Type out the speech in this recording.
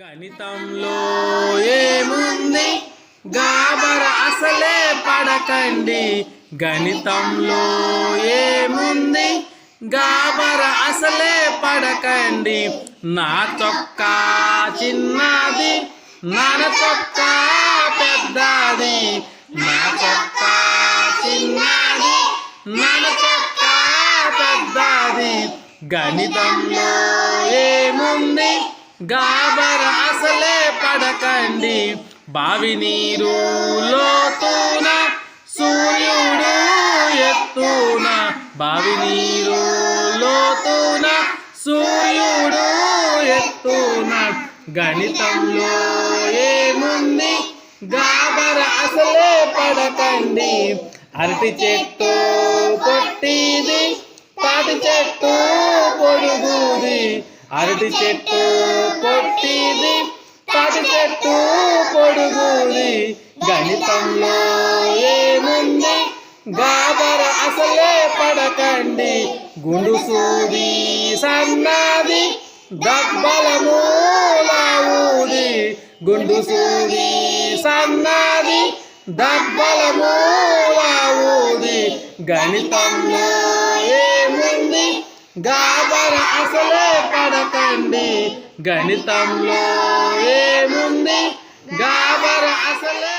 గణితంలో ఏముంది? గాబర అసలే పడకండి. గణితంలో ఏముంది? గాబర అసలే పడకండి. నా చొక్కా చిన్నది నాన్న చొక్క పెద్దది. నా చొక్కా చిన్నది నాన్న చొక్క పెద్దది. గణితంలో ఏముంది? గాబర అసలే పడకండి. బావి నీరు లోతున సూర్యుడు ఎత్తున. బావి నీరు లోతున సూర్యుడు ఎత్తున. గణితంలో ఏముంది? గాబర అసలే పడకండి. అరటి చెట్టు పొట్టిది తాటి చెట్టు పొడుగుది. అరటి చెట్టు పొట్టిది తాటి చెట్టు పొడుగుది. గణితంలో ఏముంది? గాబర అసలే పడకండి. గుండు సూది సన్నది దబ్బల మూలవుది గుండు సూది సన్నది దబ్బల మూలవుది గణితంలో ఏముంది? గాబర అసలే పడకండి. గణితంలో ఏముంది? గాబర అసలే